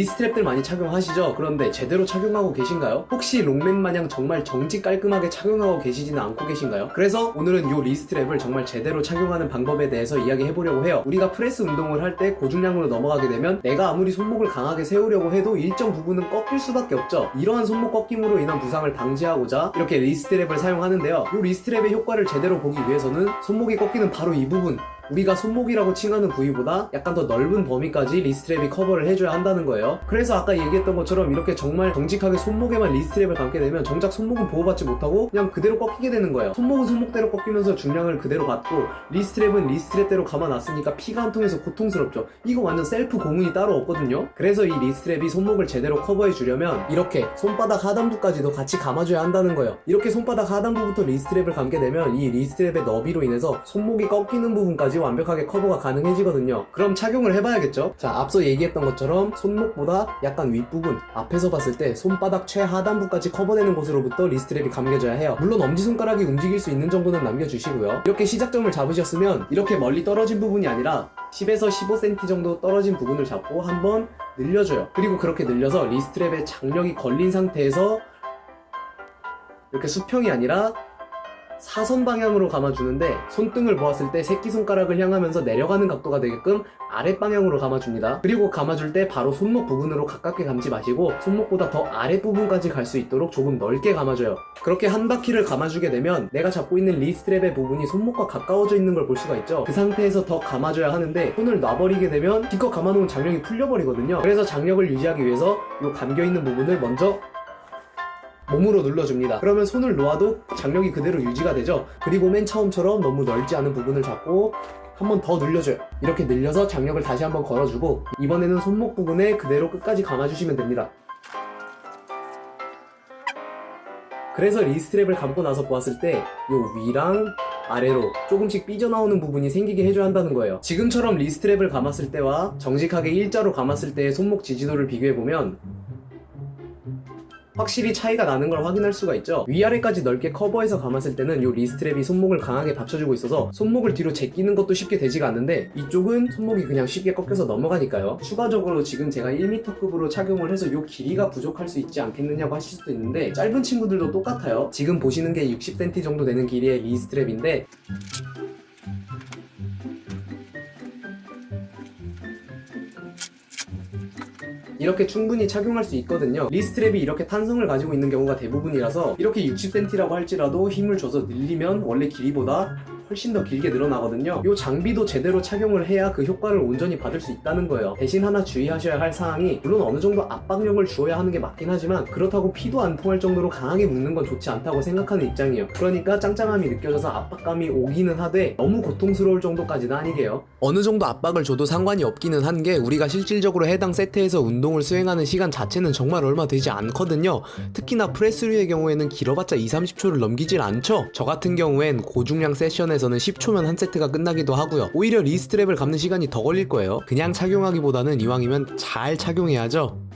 리스트랩들 많이 착용하시죠? 그런데 제대로 착용하고 계신가요? 혹시 롱맨 마냥 정말 정직 깔끔하게 착용하고 계시지는 않고 계신가요? 그래서 오늘은 이 리스트랩을 정말 제대로 착용하는 방법에 대해서 이야기해 보려고 해요. 우리가 프레스 운동을 할 때 고중량으로 넘어가게 되면 내가 아무리 손목을 강하게 세우려고 해도 일정 부분은 꺾일 수밖에 없죠. 이러한 손목 꺾임으로 인한 부상을 방지하고자 이렇게 리스트랩을 사용하는데요. 이 리스트랩의 효과를 제대로 보기 위해서는 손목이 꺾이는 바로 이 부분 우리가 손목이라고 칭하는 부위보다 약간 더 넓은 범위까지 리스트랩이 커버를 해줘야 한다는 거예요. 그래서 아까 얘기했던 것처럼 이렇게 정말 정직하게 손목에만 리스트랩을 감게 되면 정작 손목은 보호받지 못하고 그냥 그대로 꺾이게 되는 거예요. 손목은 손목대로 꺾이면서 중량을 그대로 받고 리스트랩은 리스트랩대로 감아놨으니까 피가 안 통해서 고통스럽죠. 이거 완전 셀프 고문이 따로 없거든요. 그래서 이 리스트랩이 손목을 제대로 커버해 주려면 이렇게 손바닥 하단부까지도 같이 감아줘야 한다는 거예요. 이렇게 손바닥 하단부부터 리스트랩을 감게 되면 이 리스트랩의 너비로 인해서 손목이 꺾이는 부분까지 완벽하게 커버가 가능해지거든요. 그럼 착용을 해봐야겠죠? 자, 앞서 얘기했던 것처럼 손목보다 약간 윗부분, 앞에서 봤을 때 손바닥 최하단부까지 커버되는 곳으로부터 리스트랩이 감겨져야 해요. 물론 엄지손가락이 움직일 수 있는 정도는 남겨주시고요. 이렇게 시작점을 잡으셨으면 이렇게 멀리 떨어진 부분이 아니라 10에서 15cm 정도 떨어진 부분을 잡고 한번 늘려줘요. 그리고 그렇게 늘려서 리스트랩에 장력이 걸린 상태에서 이렇게 수평이 아니라 사선 방향으로 감아주는데 손등을 보았을 때 새끼손가락을 향하면서 내려가는 각도가 되게끔 아랫방향으로 감아줍니다. 그리고 감아줄 때 바로 손목 부분으로 가깝게 감지 마시고 손목보다 더 아랫부분까지 갈 수 있도록 조금 넓게 감아줘요. 그렇게 한 바퀴를 감아주게 되면 내가 잡고 있는 리스트랩의 부분이 손목과 가까워져 있는 걸 볼 수가 있죠. 그 상태에서 더 감아줘야 하는데 손을 놔버리게 되면 기껏 감아놓은 장력이 풀려버리거든요. 그래서 장력을 유지하기 위해서 이 감겨있는 부분을 먼저 몸으로 눌러줍니다. 그러면 손을 놓아도 장력이 그대로 유지가 되죠. 그리고 맨 처음처럼 너무 넓지 않은 부분을 잡고 한번 더 늘려줘요. 이렇게 늘려서 장력을 다시 한번 걸어주고 이번에는 손목 부분에 그대로 끝까지 감아주시면 됩니다. 그래서 리스트랩을 감고 나서 보았을 때 요 위랑 아래로 조금씩 삐져나오는 부분이 생기게 해줘야 한다는 거예요. 지금처럼 리스트랩을 감았을 때와 정직하게 일자로 감았을 때의 손목 지지도를 비교해보면 확실히 차이가 나는 걸 확인할 수가 있죠. 위아래까지 넓게 커버해서 감았을 때는 이 리스트랩이 손목을 강하게 받쳐주고 있어서 손목을 뒤로 제끼는 것도 쉽게 되지가 않는데 이쪽은 손목이 그냥 쉽게 꺾여서 넘어가니까요. 추가적으로 지금 제가 1m급으로 착용을 해서 이 길이가 부족할 수 있지 않겠느냐고 하실 수도 있는데 짧은 친구들도 똑같아요. 지금 보시는 게 60cm 정도 되는 길이의 리스트랩인데 이렇게 충분히 착용할 수 있거든요. 리스트랩이 이렇게 탄성을 가지고 있는 경우가 대부분이라서 이렇게 60cm라고 할지라도 힘을 줘서 늘리면 원래 길이보다 훨씬 더 길게 늘어나거든요. 이 장비도 제대로 착용을 해야 그 효과를 온전히 받을 수 있다는 거예요. 대신 하나 주의하셔야 할 사항이 물론 어느 정도 압박력을 주어야 하는 게 맞긴 하지만 그렇다고 피도 안 통할 정도로 강하게 묶는 건 좋지 않다고 생각하는 입장이에요. 그러니까 짱짱함이 느껴져서 압박감이 오기는 하되 너무 고통스러울 정도까지는 아니게요. 어느 정도 압박을 줘도 상관이 없기는 한 게 우리가 실질적으로 해당 세트에서 운동을 수행하는 시간 자체는 정말 얼마 되지 않거든요. 특히나 프레스류의 경우에는 길어봤자 2, 30초를 넘기질 않죠. 저 같은 경우엔 고중량 세션에서는 10초면 한 세트가 끝나기도 하고요. 오히려 리스트랩을 감는 시간이 더 걸릴 거예요. 그냥 착용하기보다는 이왕이면 잘 착용해야죠.